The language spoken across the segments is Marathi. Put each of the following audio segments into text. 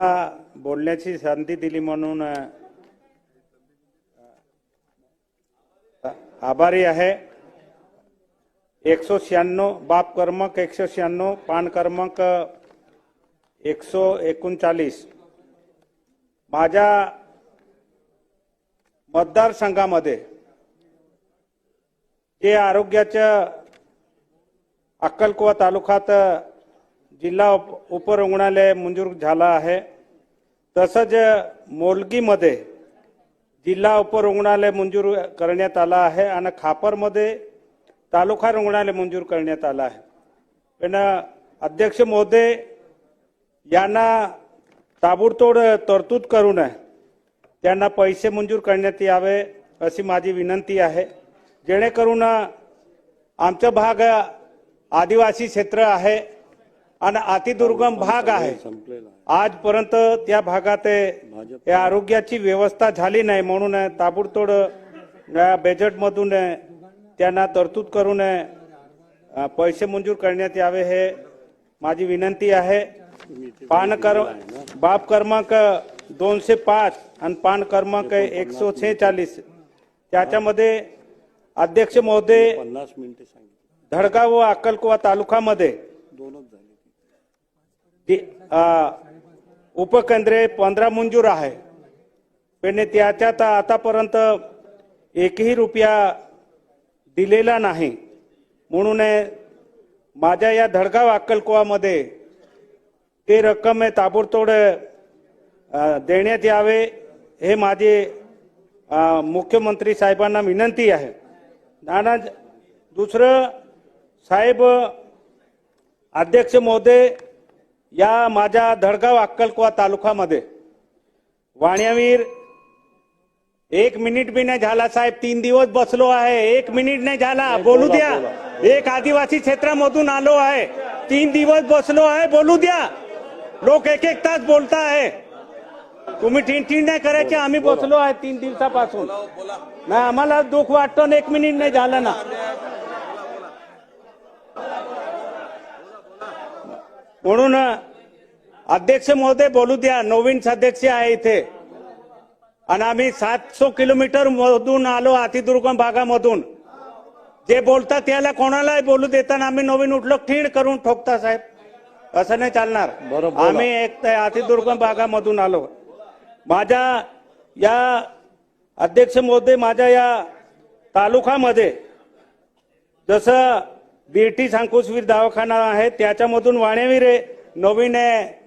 मला बोलण्याची संधी दिली म्हणून आभारी आहे. एकशे शहाण्णव बाप क्रमांक एकशे शहाण्णव पान क्रमांक एकशे एकोणचाळीस. माझ्या मतदारसंघामध्ये जे आरोग्याच्या अक्कलकुवा तालुक्यात जिल्हा उपरुग्णालय मंजूर झाला आहे. तसंच मोलगीमध्ये जिल्हा उपरुग्णालय मंजूर करण्यात आला आहे आणि खापरमध्ये तालुका रुग्णालय मंजूर करण्यात आलं आहे. पण अध्यक्ष महोदय यांना ताबडतोड तरतूद करून त्यांना पैसे मंजूर करण्यात यावे अशी माझी विनंती आहे. जेणेकरून आमचा भाग आदिवासी क्षेत्र आहे. आणि अतिदुर्गम भाग आहे. आजपर्यंत त्या भागात या आरोग्याची व्यवस्था झाली नाही म्हणून ताबडतोड बजेटमधून त्यांना तरतूद करून पैसे मंजूर करण्यात यावे हे माझी विनंती आहे. पान कर बाप क्रमांक दोनशे पाच आणि पान क्रमांक एकशे छेचाळीस त्याच्यामध्ये अध्यक्ष महोदय पन्नास मिनिटे सांगितले. धडगाव व अक्कलकुवा तालुक्यामध्ये दोनच झाले ती- अ, उपकेंद्रे पंधरा मंजूर आहे. पण त्याच्यात आतापर्यंत एकही रुपया दिलेला नाही. म्हणून माझ्या या धडगाव अक्कलकोवामध्ये ते रक्कम ताबडतोड देण्यात यावे हे माझे मुख्यमंत्री साहेबांना विनंती आहे. नाना दुसरं साहेब अध्यक्ष महोदय या माझ्या धडगाव अक्कलकुवा तालुक्यामध्ये वाण्यावीर एक मिनिट बी नाही झाला साहेब तीन दिवस बसलो आहे. एक मिनिट नाही झाला बोलू द्या. एक आदिवासी क्षेत्रामधून आलो आहे. तीन दिवस बसलो आहे बोलू द्या. लोक एक एक तास बोलता आहे तुम्ही ठिणठिण नाही करायचे आम्ही बसलो आहे तीन दिवसापासून. नाही आम्हाला दुःख वाटतं एक मिनिट नाही झालं ना. म्हणून अध्यक्ष महोदय बोलू द्या. नवीन सदस्य आहे इथे. आणि आम्ही सातशे किलोमीटर मधून आलो अतिदुर्गम भागामधून. जे बोलतात त्याला कोणालाही बोलू देताना आम्ही नवीन उठलो ठीण करून ठोकता साहेब. असं नाही चालणार. बरं, बोला. आम्ही एक अतिदुर्गम भागामधून आलो. माझ्या या अध्यक्ष महोदय माझ्या या तालुक्यामध्ये जसं बीटी सांकुसवीर दवाखाना आहे त्याच्यामधून वाणेवीर नवीन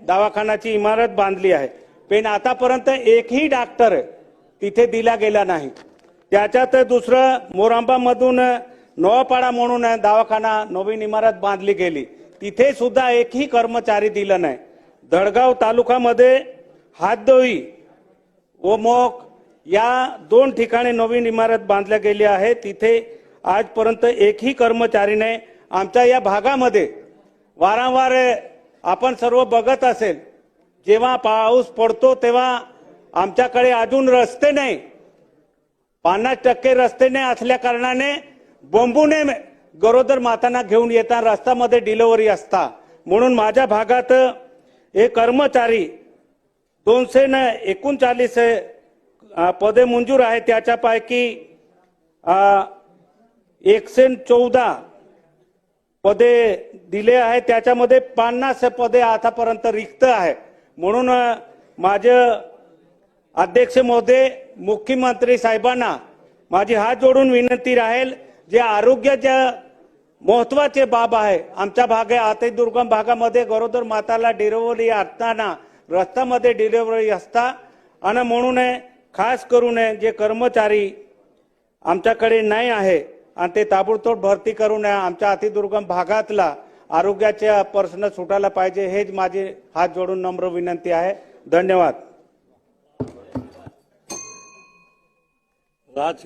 दवाखानाची इमारत बांधली आहे. पण आतापर्यंत एकही डॉक्टर तिथे दिला गेला नाही. त्याच्यात दुसरं मोरांबामधून नवापाडा म्हणून दवाखाना नवीन इमारत बांधली गेली. तिथे सुद्धा एकही कर्मचारी दिला नाही. धडगाव तालुक्यामध्ये हातदोई व मोक या दोन ठिकाणी नवीन इमारत बांधल्या गेली आहे. तिथे आजपर्यंत एकही कर्मचारी नाही. आमच्या या भागामध्ये वारंवार आपण सर्व बघत असेल जेव्हा पाऊस पडतो तेव्हा आमच्याकडे अजून रस्ते नाही. पन्नास टक्के रस्ते नाही असल्या कारणाने बोंबूने गरोदर मातांना घेऊन येताना रस्त्यामध्ये डिलिव्हरी असता. म्हणून माझ्या भागात हे कर्मचारी दोनशे न एकोणचाळीस पदे मंजूर आहे त्याच्यापैकी एकशे चौदा पदे दिले आहे त्याच्यामध्ये पन्नास पदे आतापर्यंत रिक्त आहे म्हणून माझे अध्यक्ष महोदय मुख्यमंत्री साहेबांना माझी हात जोडून विनंती राहील जे आरोग्याच्या महत्त्वाचे बाब आहे आमच्या भागे आता दुर्गम भागामध्ये गरोदर माताला डिलिव्हरी असताना रस्त्यामध्ये डिलिव्हरी असता आणि म्हणून खास करून जे कर्मचारी आमच्याकडे नाही आहे आणि ते ताबडतोब भरती करून आमच्या अतिदुर्गम भागातला आरोग्याच्या प्रश्न सुटायला पाहिजे हेच माझे हात जोडून नम्र विनंती आहे. धन्यवाद. राज